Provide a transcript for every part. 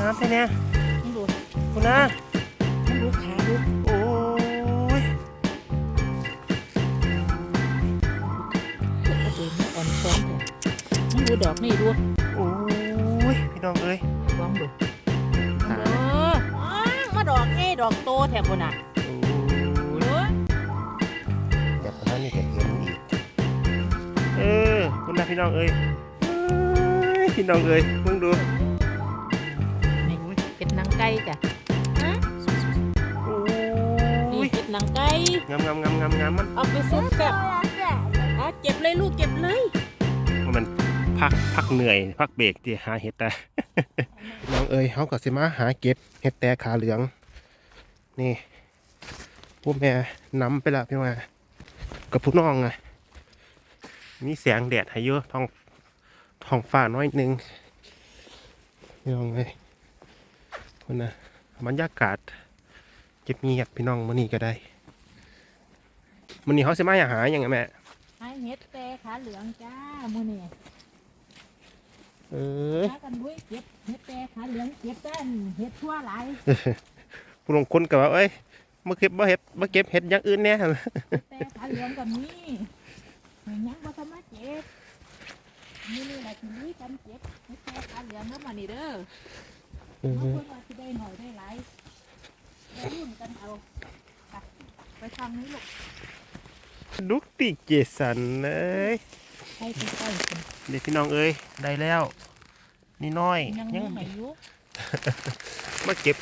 งามแท้เนี่ยมึงดูคุณนะมึงดูขาดูโอ้ยกระเด็นอ่อนซ้อนเถอะมึงดูดอกนี่ดูโอ้ยพี่น้องเอ้ยลองดูขาเอออ้างมาดอกไงดอกโตแถบคนน่ะโอ้เอยอเดี๋ยวพนันนี่ก็เห็นอีกเออคุณนะพี่น้องเอ้ยเอ้ยพี่น้องเอ้ยมึงดูนี่เป็ดหนัง ไก่จ้ะโอ้นี่ยเป็ดหนังไก่งามงามงามงามงามมันเอาไปซุปแซ่บอะเก็บเลยลูกเก็บเลยมันพักพักเหนื่อย พักเบรกที่หาเห็ดแต่น้องเอ้ยเขาก็สิมาหาเก็บเห็ดแต่ขาเหลือง นี่พวกแม่นำไปละพี่ว่ากับผู้น้องไงมีแสงแดดให้เยอะท้องท้องฟ้าน้อยหนึงพี่น้องเอ้ย คนนะบรรยากาศเก็บเงียบพี่น้องมื้อนี้ก็ได้มื้อนี้เขาสิมาหาอย่างไงแม่ให้เห็ดแต่ขาเหลืองจ้ามื้อนี้เออพากันด้วยเก็บเห็ดแต่ขาเหลืองเก็บด้านเห็ดทั่วหลายผู้ลงคนก็ว่าเอ้ยมาเก็บมาเห็ดมาเก็บเห็ดอย่างอื่นเนี่ยเห็ดแต่ขาเหลืองกับนี่ยังบ่สามารถเก็บนี่นี่แหละที่นี่กันเก็บเห็ดแต่ขาเหลืองแล้วมานี่เด้อเอเอาอเพิ่นมาสิได้หน่อยได้หลายแล้วรุ่นกันเอาไปไปทางนี้ลูกดุกติเจสันเอ้ยให้ใกล้ๆกันเด็กพี่น้องเอ้ยได้แล้ว นี่น้อย ยังยังมีให้อยู่มาเก็บ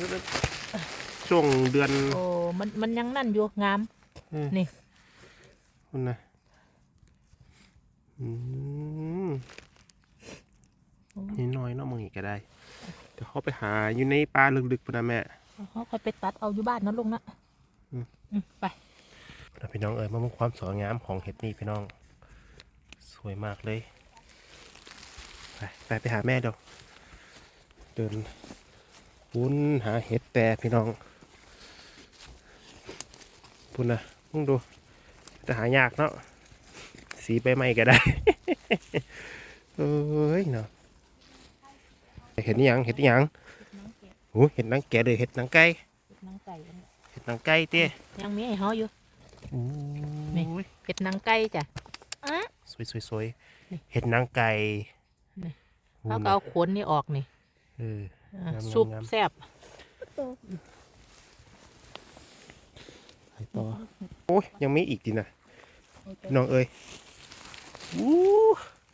ช่วงเดือนโอ้มันมันยังนั่นอยู่งามเออนี่คุณนะอืมนี่น้อยเนาะมึงอีกก็ได้ เดี๋ยวเขาไปหาอยู่ในป่าลึกๆพุ่นนะแม่เขาค่อยไปตัดเอาอยู่บ้านนะลุงนะอืมอืมไปนะพี่น้องเอ้ยมามองความสวยงามของเห็ดนี่พี่น้อง สวยมากเลย ไปไปไปหาแม่เดี๋ยวเดินวุ้นหาเห็ดแต่พี่น้องพุ่นนะมึงดูจะหายากเนาะสีไปใหม่ก็ได้ เอ้ยเนาะ เห็ดนี่ยังเห็ดนี่ยังน้องเก็บโอ้เห็ดหนังแกะเลยเห็ดหนังไก่น้องไก่อันนี้เห็ดหนังไก่เต้ยังมีไอ้เฮาอยู่โอ้นี่ยเป็ดนางไก่จ้ะสวยสวยสวยนี่เห็ดหนังไก่นี่โอ้เขานะก็เอาขนนี่ออกนี่เอออ่างามๆซุปงามแซ่บไปต่อโอ้ยยังมีอีกดินะพี่น้องเอ้ยอู้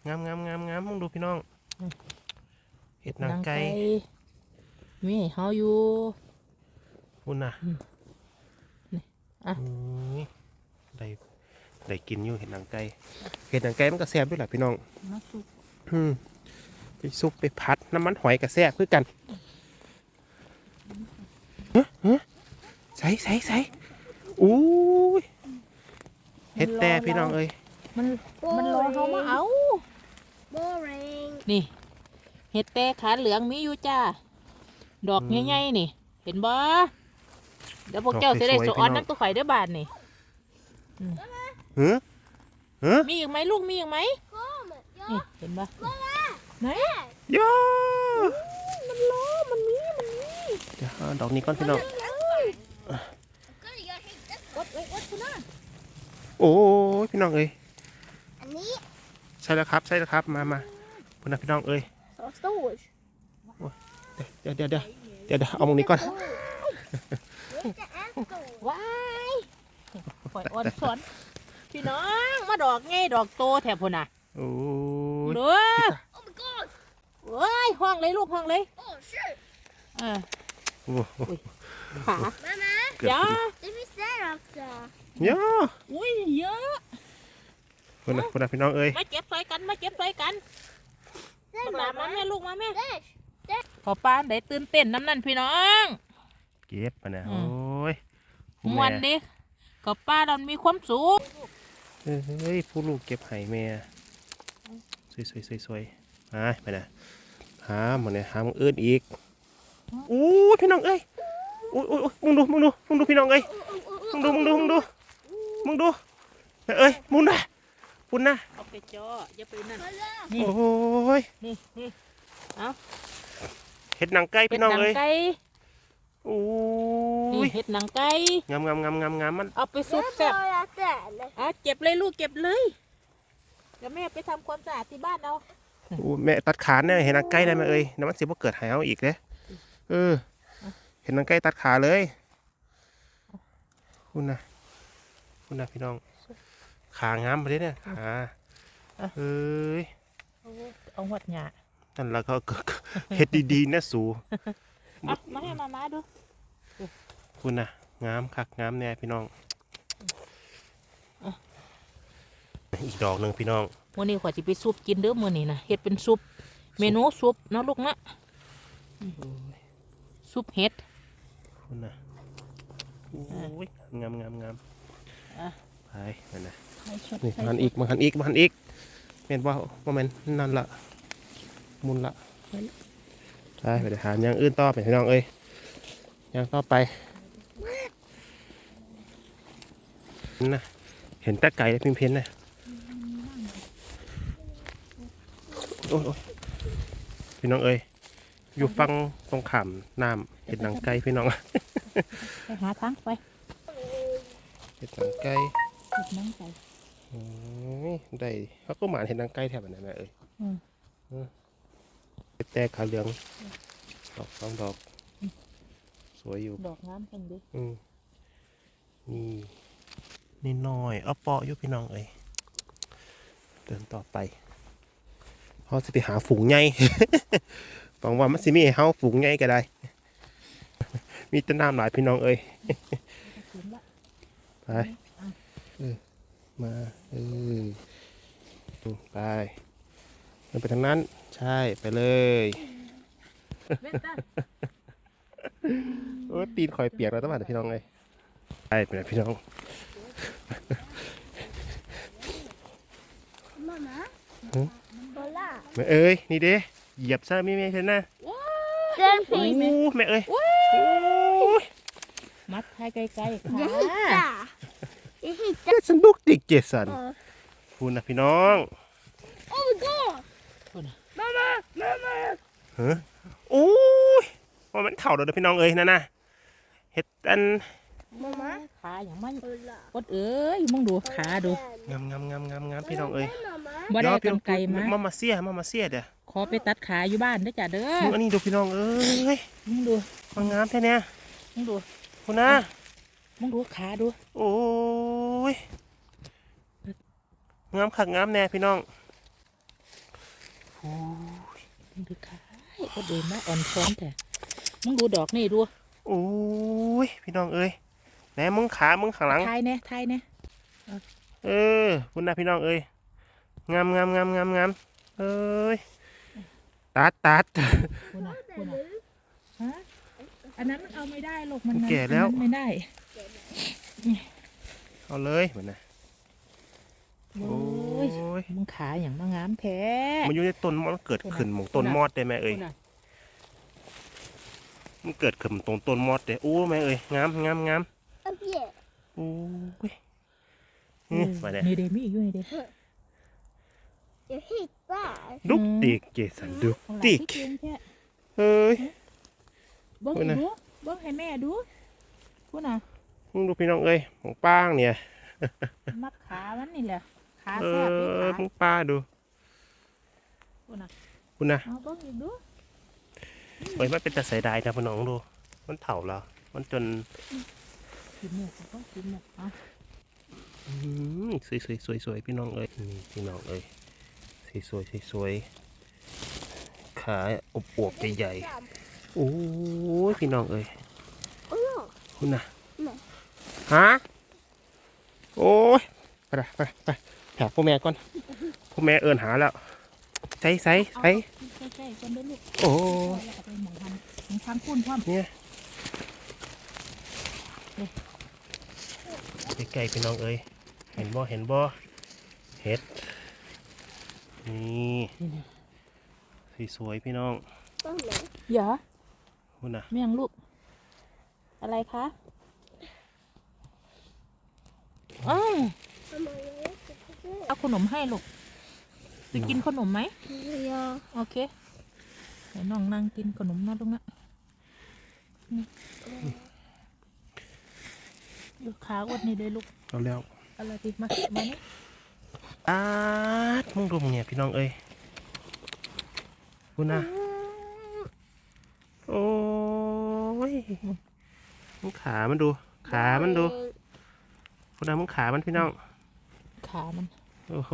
งามงามงามงามมองดูพี่น้อง เห็ดหนังไก่มีไอ้เฮาอยู่พุ่นน่ะอืมนี่อะอืมได้ได้กินอยู่เห็ดหนังไก่เห็ดหนังไก่มันก็แซ่บด้วยแหละพี่น้องมาซุปอืมไปซุปไปพัดน้ำมันหอยกับแซ่บคือกันเฮ้ยเฮ้ยใส่ใส่ใส่อู้ยเห็ดแต่พี่น้องเอ้ยมันมันรอเฮามาเอา boring นี่ เห็ดแต่ขาเหลืองมีอยู่จ้า ดอกใหญ่ๆนี่ เห็นบ่เดี๋ยวพวกเจ้าสิได้สอนน้ำตัวข่อยเด้อบาดนี่เฮ้ยเฮ้ยมีอีกไหมลูกมีอีกไหม come นี่เห็นบ่ไหนย่ามันล้อมันมีมันมีเดี๋ยวเอาดอกนี้ก่อนพี่น้อง good you gotta hit this วัดไว้วัดคุณน่ะโอ้ยพี่น้องเอ้ยอันนี้ใช่แล้วครับใช่แล้วครับมามาพุ่นนะพี่น้องเอ้ย so storage เดี๋ยวเดี๋ยวเดี๋ยวเดี๋ยวเดี๋ยวเอาตรงนี้ก่อน where's the apple ว้ายข่อยอ่อนสอนพี่น้องมาดอกไงดอกโตแถบพุ่นน่ะโอ้ยเด้อ oh my god ว้ายห้องเลยลูกห้องเลย oh shit เออโอ้โหขา mama เกือบจ้า let me stand up there ย่าอุ้ยเยอะพุ่นนะพุ่นนะพี่น้องเอ้ยมาเก็บใส่กันมาเก็บใส่กัน then มามาแม่ mama ลูกมาแม่ this พอป้านได้ตื่นเต้นน้ำนั่นพี่น้องเก็บมานะอืโอ้มยมวนดิก็ป้าเรามีความสุขเฮ้ยผู้ลูกเก็บไห่แม่สวยสวยสวยสวยมาไปนะหาหมดเนี่ยหามึงอื่นอีกโอ้ยพี่น้องเอ้ยโอ้ยโอ้ยโอ้ยมึงดูมึงดูมึงดูพี่น้องเอ้ยมึงดูมึงดูมึงดูมึงดูเอ้ยมุนนะพุ่นนะเอาไปจ่ออย่าไปนั่น color นี่โอ้ยนี่นี่เอาเห็ดหนังไก่เห็พี่ดน้องหนังเอ้ยไก่โอ้นี่ยเห็ดหนังไก่งามงามงามงามงามมันเอาไปซุป Jag แซ่บ tar den. อะเก็บเลยลูกเก็บเลยเดี๋ยวแม่ไปทำความสะอาดที่บ้านเอาโอ้แม่ตัดขาเนี่ยเห็ดหนังไก่ได้ไหมเอ้ยน้ำมันสิบ่เกิดหายเอาอีกเลยเออ เห็ดหนังไก่ตัดขาเลย คุณนะคุณนะพี่น้อง ขางามไปเลยเนี่ยขาเอ้ยเอาเอาหวดหยานั่นแล้วก็ก็ก็เฮ็ดดีๆนะสูอะมาให้มามาดูคุณนะงามคักงามแน่พี่น้อง อีกดอกหนึ่งพี่น้องมื้อนี้ขอยสิไปซุปกินเด้อมื้อนี้นะเฮ็ดเป็นซุป เมนูซุปเนาะลูกนะซุปเห็ดคุณนะโอ้ยงามงามงามอะไปนั่นนะให้ชุด นี่ให้มันอีกมันอีกมันอีกเม็นว่าว่าแมันนั่นละมุนละไปไปเดี๋ยวหาอย่างอื่นต่อไปพี่น้องเอ้ยอย่างต่อไปนะเห็นแตะไก่แล้วพิมพ์เพนนะโอ้ยโอ้ยพี่น้องเอ้ยอยู่ฟังตรงขามน้ำเห็ดหนังไก่พี่น้องไปหาทางไปเห็ดหนังไก่เฮ็ดหนังไก่โอ้ย ได้เขาก็หมานเห็ดหนังไก่แถบนั้นแหละเอ้ยอืมเออเห็ดแต่ขาวเหลืองดอกสองดอก สวยอยู่ ดอกงามเพิ่นเด้อืมนี่นี่น้อยเอาเปาะอยู่พี่น้องเอ้ยเดินต่อไปเขาจะไปหาฝูงใหญ่หวังว่ามันสิมีให้เฮาฝูงใหญ่ก็ได้ มีแต้นน้ำหลายพี่น้องเอ้ยถึงละไปเออ มา เอออืมไปเดินไปทางนั้น ใช่ไปเลยเว้นตาโอ้ยตีนคอยเปียกแล้วต้องมาแต่พี่น้องเลยไปไปเลยพี่น้อง Mamma. Mm. Kolla. แม่เอ้ย นี่เด้เหยียบซะไม่ไม่เห็นนะ Den โอ้ finns. แม่เอ้ยโอ้ยมัดให้ไกลๆค่ะ เจสันบุกดิกเจสัน Ja. คุณนะพี่น้อง Oh my god. Kolla. Mamma, mamma. เฮ้อโอ้ยว่ามันเถ่าเด้อพี่น้องเอ้ยนั่นนะเฮ็ดอัน Mamma. ขาอย่างมัน Kolla. กดเอ้ยมึงดูขาดูงามงามงามงามงามพี่น้องเอ้ย Mamma. บ่ได้กันไกลมามามาเสียมามาเสียเด้อขอไปตัดขาอยู่บ้านเด้อจ้ะเด้อมึงอันนี้ดูพี่น้องเอ้ยมึงดูมันงามแท้เนี่ยมึงดูคุณนะ มึงดูขาดู โอ้ยงามคักงามแน่พี่น้องโอ้ยมึงดูขาก็เดินมาอ่อนช้อนแต่มึงดูดอกนี่ดู โอ้ยพี่น้องเอ้ยไหนมึงขามึงข้างหลังทายแน่ทายแน่เออคุณนะพี่น้องเอ้ยงามงามงามงามงามเอ้ยตัดตัดคุณน่ะคุณน่ะฮะ อันนั้นมันเอาไม่ได้หรอกมันมันแก่แล้ว อันนั้นไม่ได้เอาเลยเหมือนนะโอ้โอ้ยยมึงขาอย่างมางามแท้มันอยู่ในต้นมอดมันเกิดขึ้นหมองต้นมอดได้ไหมเอ้ยคุณน่ะมันเกิดขึ้นตรงต้นมอดเด้โอ้แม่เอ้ยงามงามงาม Upp igen. โอ้ยนี่มาเนี่ยนี่เดมี่อยู่นี่เด Jag hittar. ดุกติกเจสันดุกของหลานติกที่เก่งแท้เอ้ย เบิ้งคุณน่ะดูเบิ้งให้แม่ดูคุณน่ะมึงดูพี่น้องเอ้ยของป้างเนี่ยมักขามันนี่แหละขาเอแซ่บเลยอขามึงป้าดูคุณน่ะคุณนะเอาเบิ้งอีกดูเฮ้ยมันเป็นแต่เสียดายนะพี่น้องดู มันเถ่าแล้ว มันจนกินเนี่ยต้องกินเนี่ยเอาอืมสวยสวยสวยสวยพี่น้องเอ้ยนี่พี่น้องเอ้ยสวยสวยสวยสวยขาอบอวบๆใหญ่ๆ โอ้ยพี่น้องเอ้ย Oh, คุณนะน่ะฮะโอ้ยไปละไปไปหาพ่อแม่ก่อนพ่อแม่เอินหาแล้วใส่ใส่ใส่ใกล้ๆคนเด้อลูกโอ้ยแล้วก็ไปหมองทันหมองทางคุณพร้อมเนี่ยใกล้ๆพี่น้องเอ้ยเห็นบ่เห็นบ่เห็ดนี่สวยๆพี่น้อง mamma. เหรอ คุณนะเมี่ยงลูก อะไรคะอ้าว Mamma, jag är jätteprecis. เอาขนมให้ลูก จะกินขนมไหม Ja. โอเคให้น้องนั่งกินขนมเนาะลูกนะนี่อยู่ขาอวดนี่เลยลูกเอาแล้วอะไรติมามานี่อาดมึงดูมึงเนี่ยพี่น้องเอ้ยคุณนะโอ้ ยมึงขามันดู ขามันดูคุณนะมึงขามันพี่น้อง ขามันโอ้โห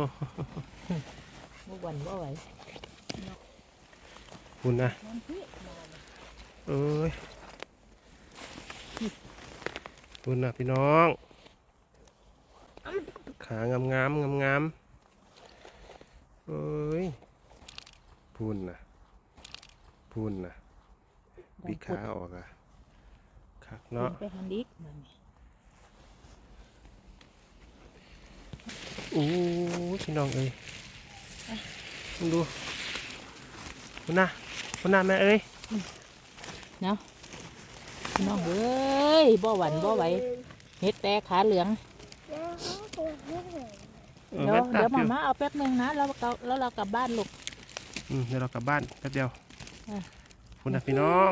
เมื่อวันว่าไหวคุณนะนอนพี่เอ้ยคุณนะพี่น้อง ขางามงามงามงามๆเอ้ยพูนนะพูนนะปีกขาออกอะ คักเนาะเนาะไปหันดิกมันโอ้ยพี่น้องเอ้ยมึงดูคุณนะคุณนะแม่เอ้ยเนาะพี่น้องเอ้ยบ่หวันบ่ไหวเฮ็ดแต่ขาเหลืองแล้วเขาตัวเท่าไหร่เออเดี๋ยวแม่เดี๋ยวตัมาอยู่ม่าเอาแป๊บหนึงนะแล้วเราแล้วเรากลับบ้านลูกอืมเดี๋ยวเรากลับบ้านแป๊บเดียวอะคุณนะพี่น้อง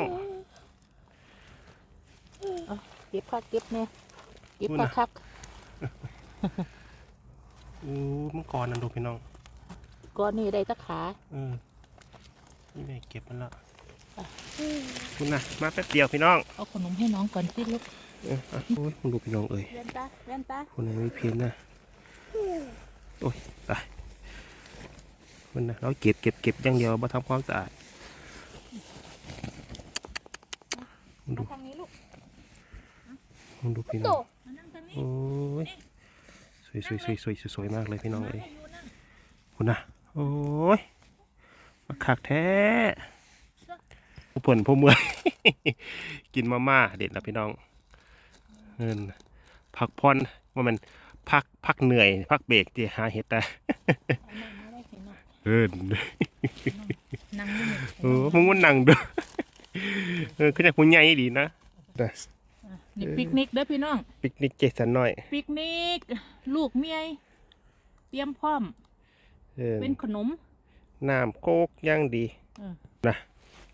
เก็บคักเก็บเนี่ยเก็บพูดคันะกคักโอ้มังกรนั่นดูพี่น้องก้อนนี้ได้ตะขาเออนี่แม่เก็บมันละคุณนะมาแป๊บเดียวพี่น้อง เอาขนมให้น้องก่อนสิลูกเอออะโอ้ยมึงดูพี่น้องเอ้ยเวียนตาเวียนตาคุณนะมีเพียนนะโอ้ยตายมันนะเราเก็บเก็บเก็บอย่างเดียวมาทำความสะอาดมึงดู มาทางนี้ลูก มึงดูพี่โตน้องมานั่งทางนี้โอ้ยสวยสวยสวยสวยสวยสวยมากเลยพี่น้องมาเอ้ยให้อยู่นั่งคุณนะโอ้ยมาคักแท้ผู้เปิ่นผู้เมื่อยกินมาม่าเด็ดนะพี่น้องเงินพักผ่อนว่ามันพักพักเหนื่อย พักเบรกที่หาเห็ดแต่เอานั่งมาได้เห็นเนาะเอินนั่งนี่หนึ่งเออมึงมันนั่งเด้อเออคือจากผู้ใหญ่ดีนะ นี่ปิกนิกเด้อพี่น้อง ปิกนิกเจสันหน่อย ปิกนิก ลูกเมียเตรียมพร้อม เออเป็นขนม น้ำโคกย่างดีเออ นะ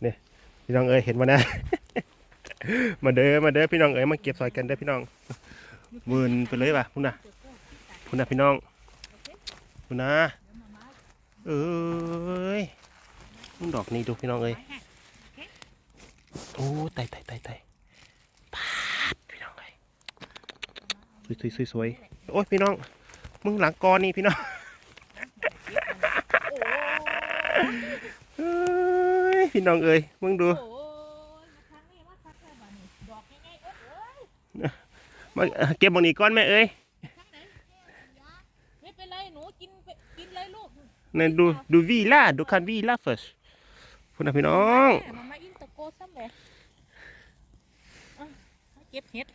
เนี่ยพี่น้องเอ้ยเห็นมานะ มาเด้อมาเด้อพี่น้องเอ้ยมาเก็บซอยกันเด้อพี่น้องเวินไปเลยป่ะพุ่นน่ะพุ่นน่ะพี่น้องพุ่นน่ะเอ้ยมึงดอกนี้ดูพี่น้องเอ้ยโอ้ไตไตไตไตปาดพี่น้องเอ้ย สวยสวยสวยๆโอ้ยพี่น้อง มึงหลังกอนี่พี่น้องเอ้ยพี่น้องเอ้ยมึงดูโอ้ยมาทางนี้มาทางนี้บ้านนี้ดอกง่ายๆเอ้ยมาเอ่อเก็บบางนี้ก้อนแม่เอ้ยทางไหนไม่เป็นไรหนูกินไปกินเลยลูกนั่นดูดูวีล่าดูคันวีล่า first คุณนะพี่น้องแม่มามาอินตะโกซ้ำเลยอะมาเก็บเห็ด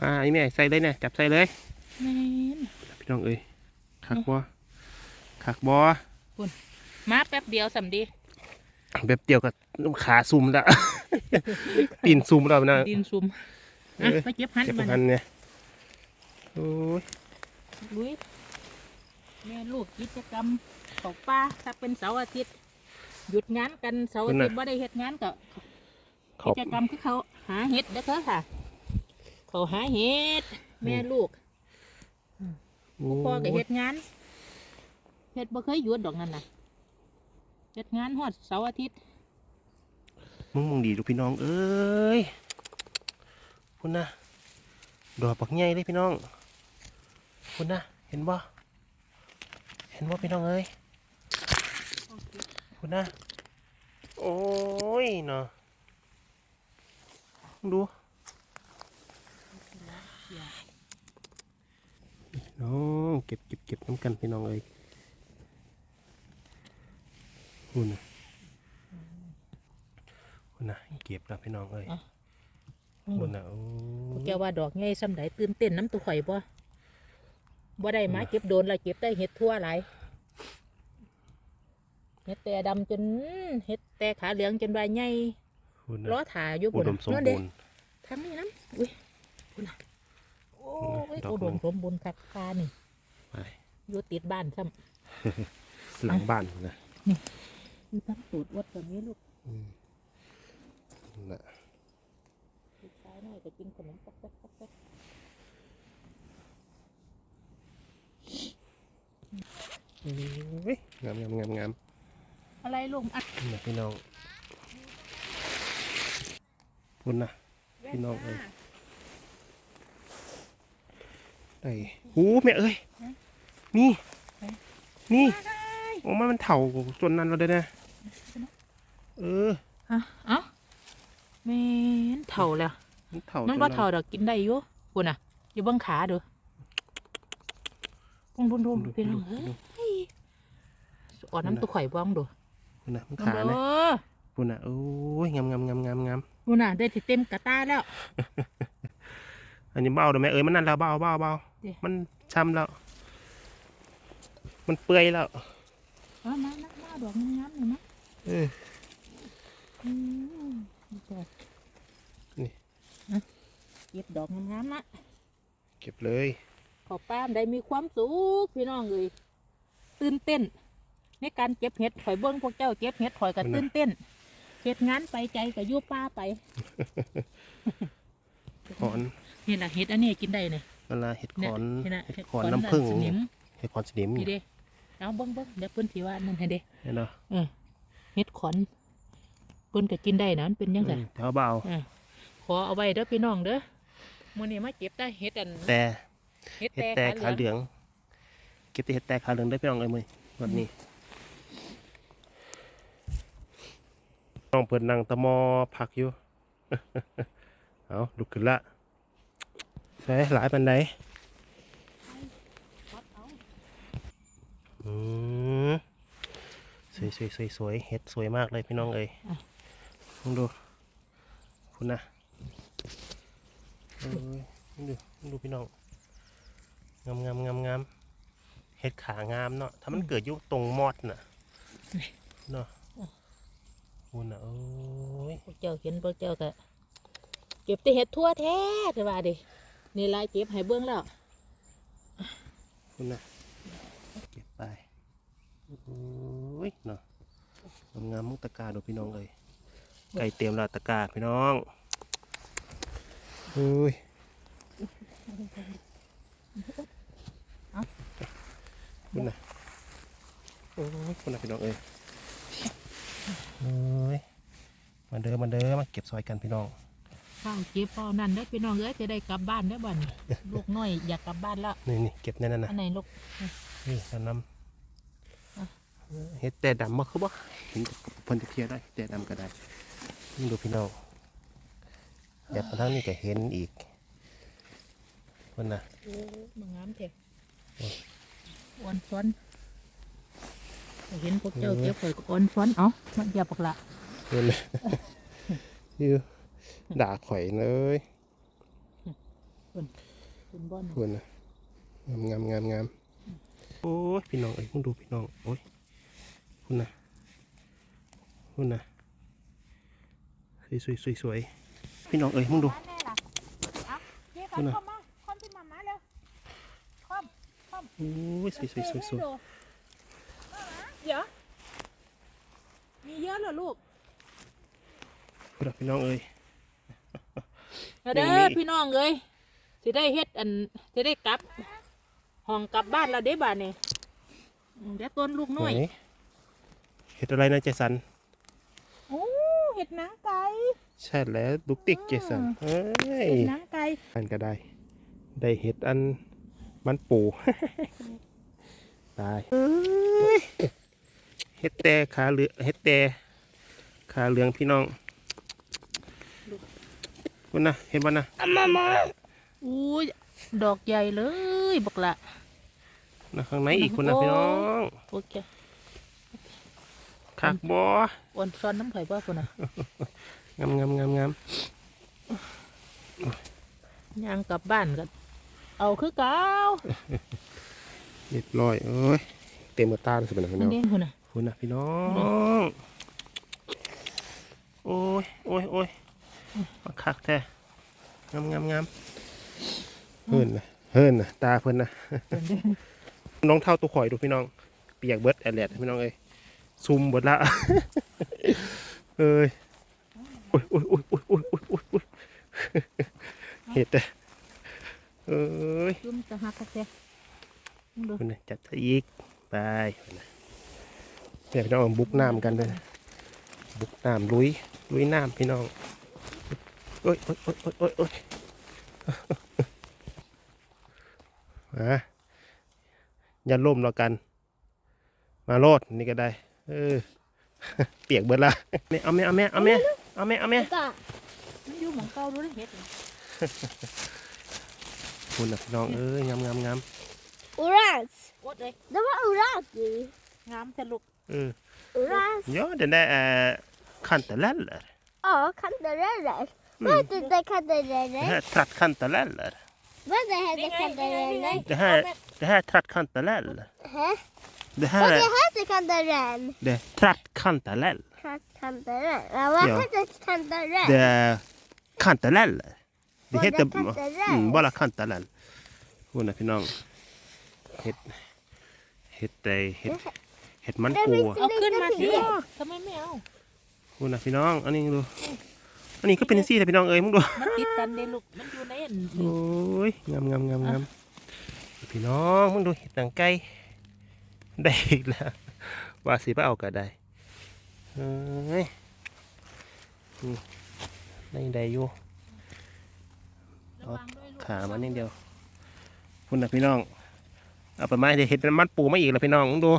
มาไอ้แม่ใส่เลยเนี่ยจับใส่เลยแม่นพี่น้องเอ้ยคักบัวคักบัวมาแป๊บเดียวสำดีแบบเดียวกับขาซุ่มแล้วตีนซุ่มแล้วนะดินซุ่มเออะอไปเก็บหันเจ็บมาพันเนี่ยโอ้ยลุยแม่ลูกกิจกรรมตกปลาถ้าเป็นเสาร์อาทิตย์หยุดงานกันเสาร์อาทิตย์บ่ได้เฮ็ดงานก็ขอกิบจกรรมคือเขาหาเห็ดเด้อเถอะค่ะ เขาหาเห็ดแม่ลูกโอ้พ่อก็ยเฮ็ดงานเฮ็ดบ่เคยหยุดดอกนั่นน่ะเฮ็ดงานฮอดเสาร์อาทิตย์มึงมึงดีดูพี่น้องเอ้ยคุณนะดอกปักใหญ่เลยพี่น้องคุณนะเห็นบ่เห็นบ่พี่น้องเอ้ยคุณนะโอ้ยเนาะมึงดู น้องเก็บเก็บเก็บน้ำกันพี่น้องเอ้ยคุณนะคุณนะเก็บแล้วพี่น้องเอ้ยคุณนะโอ้พวกแกว่าดอกไงซำใดตื่นเต้นน้ำตัวข่อยบ่บ่ได้มาเก็บโดนและเก็บได้เห็ดทั่วหลายเห็ดแต่ดำจนเห็ดแต่ขาเหลืองจนใบใหญ่คุณล้อนะถ่าอยู่อุพุ่นดมสมนั่นบูเด้รณ์ทางนี้น้ำอุ้ยพุ่นน่ะโอ้ ยดอกอุดมหนึ่งสมบูรณ์คักคานี่ไป อยู่ติดบ้านซ้ำหลังบ้านนะคือทั้งสูตรวัดแบบนี้ลูกอืมนั่นน่ะลูกชายน้อยก็กินขนมป๊อกแป๊กป๊อกแป๊กโอ้ยงามงามงามงามอะไรลูกอัดนี่นะพี่น้องคุณนะ พี่น้องเอ้ย ได้หูแม่เอ้ย นี่ นี่ โอ้มันมันเถ่าส่วนนั้นเราได้นะ เออฮะเอ้าแม่นเถ่าแล้วมันเถ่ามันส่บ่วนเถ่าดอกกินได้อยู่คุณน่ะ อยู่เบังขาเด้อพุ่งพุ่งพุ่งดูพี่น้องดูเอ้ยอ่อนน้ำตัวไข่บ้องดูคุณนะมันน้องขาเด้นะอคุณนะโอ้ยงามงามงามงามงามคุณน่ะได้ที่เต็มกระตาแล้ว อันนี้เบาได้ไหมเอ้ยมันนั่นแล้วเบาเบาเบา เดี๋ยว มันช้ำแล้ว มันเปื่อยแล้วเอามามามาดอกงามๆหน่อยนะเออ อืมนี่จ้ะนี่ อะเก็บดอกงามๆนะเก็บเลย ขอป้ามได้มีความสุขพี่น้องเลยตื่นเต้น ในการเก็บเห็ดข่อยเบิ้งพวกเจ้าเก็บเห็ดข่อยก็ตื่นเต้นเฮ็ดงานไปใจก็อยู่ป้าไปขอนเห็ดละเห็ดอันนี้กินได้เนี่ย เวลาเห็ดขเนี่ยอนเห็ดน่ะเห็เห็ดดขอนขอนน้ำผึ้งสนิมเห็ดขอนสนิมนี่เด้เอาเบิ้งเบิ้งเดี๋ยวเพิ่นสิว่านั่นให้เด้เห็นเนาะเออเห็ดขอนเพิ่นก็กินได้นะมันเป็นยังไงอืมแต่ว่าเบาอะขอเอาไว้เด้อพี่น้องเด้อมื้อนี้มาเก็บได้เห็ดอันแต่เห็ดเห็ดแต่แต่ขาขาเหเหลืองลือง เก็บแต่เห็ดแต่ขาเหลืองได้พี่น้องเลยมือแบบนี้น้องเปิดนั่งตะมอพักอยู่ เอาลุกขึ้นละ ใส่หลายปันไดครับเอาอืมสวยสวยสวยสวยเห็ดสวยมากเลยพี่น้องเอ้ยลองดู คุณนะเอ้ยลองดูลองดูพี่น้อง งามงามงามงามเห็ดขางามเนาะ ถ้ามันเกิดอยุตรงมอดน่ะเนาะคุณน่ะโอ้ยพวกเจ้าเห็นพวกเจ้าก็เก็บแต่เห็ดทั่วแท้เถอะว่าดิ นี่ลายเก็บให้เบิ่งแล้วคุณนะเก็บไปโอ้ยเนาะงามมุกตะกร้าดูพี่น้องเลยไก่เตรียมล้วตะกร้าพี่น้องโอ้ยคุณนะโอ้ยคุณนะพี่น้องเอ้ยโอ้ยมาเด้อมาเด้อมาเก็บซอยกันพี่น้อง ข้าวเก็บเฝ้านั่นได้อพี่น้องเอ้ยจะได้กลับบ้านได้อบ่นี่ลูกน้อยอยากกลับบ้านแล้วนี่นี่เก็บแน่นอนนะอันไหนลูกนี่ตอนน้อะำเฮ็ดแต่ดำมาคือบ่เห็นเพิ่นจะเคลียร์ได้แต่ดำก็ได้นี่ดูพี่น้องแบบมาทั้งนี้ก็เห็นอีกเพิ่นน่ะโอ้มางามแท้โอ้อ่อนซ้อนเห็นพวกเจ้าเก็บข่อยก็อ่อนซ้อนเอ้ามันอย่าปกละเพิ่นน่ะอยู่ ด่าข่อยเลยคุณบ่อนเพิ่นน่ะงามงามงามงามโอ้ยพี่น้องเอ้ยมึงดูพี่น้องโอ้ยคุณน่ะคุณน่ะสวยสวยสวยสวยพี่น้องเอ้ยมึงดูแน่ล่ะเอาเก็บคุณน่ะเข้ามาคอมที่มามาแล้วคอมโอ้ยสวยสวยสวยสวยเดี๋ยวมีเยอะเหรอลูกคุณน่ะพี่น้องเอ้ยมา เด้นี่อนี่พี่น้องเอ้ยสิได้เฮ็ดอันสิได้กลับห้องกลับบ้านแล้วเด้บ้านนี่อืมเดี๋ยวต้นลูกน้อยไหนเห็ดอะไรนะเจสันโอ้เห็ดหนังไก่ใช่แล้วลูกติ๊กเจสันเฮ้ยเห็ดหนังไก่อันก็ได้ ได้เห็ดอันมันปูตายเอ้ยเห็ดแต่ขาเหลืองเห็ดแต่ขาเหลืองพี่น้อง คุณนะเห็นบ้านะอู้ยดอกใหญ่เลยบักละนะข้างในอีกคุณนะพี่น้องโอเคคักบออ่อนซ้อนน้ำไข่บ่คนน่ะงามงามงามงามย่างกลับบ้านก็เอาคือเก่าเรียบร้อยเอ้ยเต็มกระตาเลยสิเป็นพี่นั่น้นองเด้คนน่ะคุณนะพี่น้อง โอ้ยโอ้ยโอ้ย มาคักแท้งามงามงามเฮิร์นนะเฮิร์นนะตาเพิ่นนะน้องเท่าตัวข่อยดูพี่น้อง เปียกเบิร์ดแอลเลดพี่น้องเอ้ยซุ่มเบิร์ดละเอ้ยโอ้ยโอ้ยโอ้ยโอ้ยโอ้ยโอ้ยโอ้ยเห็ดเอ้ยซุ่มจะหักแท้คุณจัดอีกไปเนี่ยพี่น้องบุกน้ำกันเลยบุกน้ำลุยลุยน้ำพี่น้อง โอ้ยโอ้ยโอ้ยโอ้ยโอ้ยโอ้ยมาอย่าล่มแล้วกัน มาโลดนี่ก็ได้ เออ เปียกเบิดละเอาแม่เอาแม่เอาแม่เอาแม่เอาแม่จ้ะมันอยู่หมองเก่าดูดิเห็ดคุณนะพี่น้องเอ้ยงามงามงามอุรัสโอดเลย det var orange งามแต่ลูกเออ orange ja den där är kantareller ja kantareller Mm. Mm. Vad heter kantareller? Det här är trattkantareller. Vad heter? Det här, det här är trattkantarell. Det här är... Heter kantarell? Det är trattkantarell. Kantarell? Vad heter kantarell? Det är kantareller. Det heter mm, bara kantarell. Hon är final. Hette... Hette man på... Och kunde man se. Med. Hon är final. Anning du. อะเอาขึ้นมาสิทำไมไม่เอาคุณน่ะพี่น้องอันนี้ดูอันนี้ก็เป็นซี่แต่พี่น้องเอ้ยมึงดูมันติดกันเด้ลูกมันอยู่ในอันโอ้ยงามงามงามงามพี่น้องมึงดูเห็ดหนังไก่ได้อีกแล้วว่าสิไปเอาก็ได้เอ้ยอืมได้ได้อยู่ระวังด้วยลูกขามันอย่างเดียวคุณน่ะพี่น้องเอาไปไม้เดี๋ยวเห็ดมันปูมาอีกแล้วพี่น้องมึงดู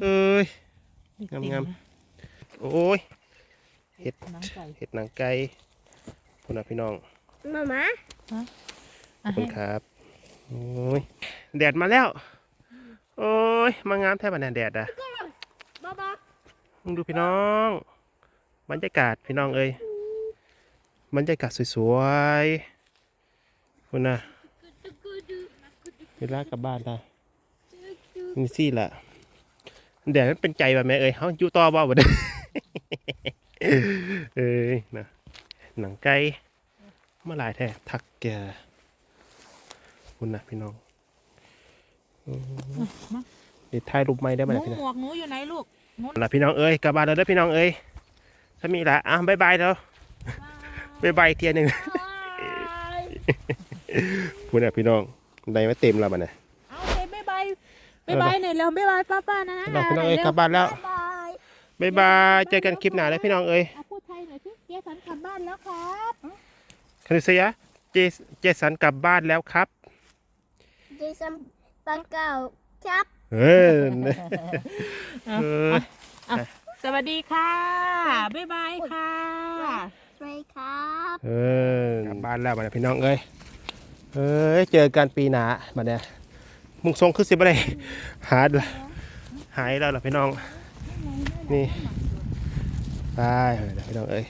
เอ้ยงามงามโอ้ย เห็ดหนังไก่เห็ดหนังไก่คุณน่ะพี่น้อง mamma อะขอบคุให้ณครับโอ้ยแดดมาแล้ว โอ้ยมางามแทบบันแดดอะ mamma มึงดูพี่น้อง บรรยากาศพี่น้องเอ้ยบรรยากาศสวยๆคุณน่ะเวลากลับบ้านละนี่สิล่ะแดดมันเป็นใจแบบแม่เอ้ยเขาอยู่ต่อบ่าวะเด้ เอ้ยนะหนังไก่มาหลายแท้ทักแกคุณน่ะพี่น้องอืมเดี๋ยวถ่ายรูปไม่ได้หไหมนูพี่น้องหมวกหนูอยู่ไหนลูกหนูล่ะพี่น้องเอ้ยกลับบ้านแล้วเด้อพี่น้องเอ้ยถ้ามีละอะบายบายแล้วบายบายอีกเทียหนึ่งคุณน่ะพี่น้องได้มาเต็มแล้วมันน่ะเอาไปบ๊ายบายบ๊ายบายหน่อยแล้วบ๊ายบายป้าป้าๆนะเราพี่น้องเอ้ยร็วกลับบ้านแล้ว bye บายบายเจอกันคลิปหน้าเลยพี่น้องเอ้ยเอาพูดไทยหน่อยสิเจสันกลับบ้านแล้วครับคานิเซียเจเจสันกลับบ้านแล้วครับ det är som backar kapp เออ เอาเออเอาสวัสดีค่ะ บ๊ายบายค่ะ Three cup เออกลับบ้านแล้วมันน่ะพี่น้องเอ้ย เอ้ย เจอกันปีหน้าบัดเนี้ยมึงทรงคือสิบ่ได้หาละหายแล้วล่ะพี่น้อง นี่ตายเฮ้ยพี่น้องเอ้ย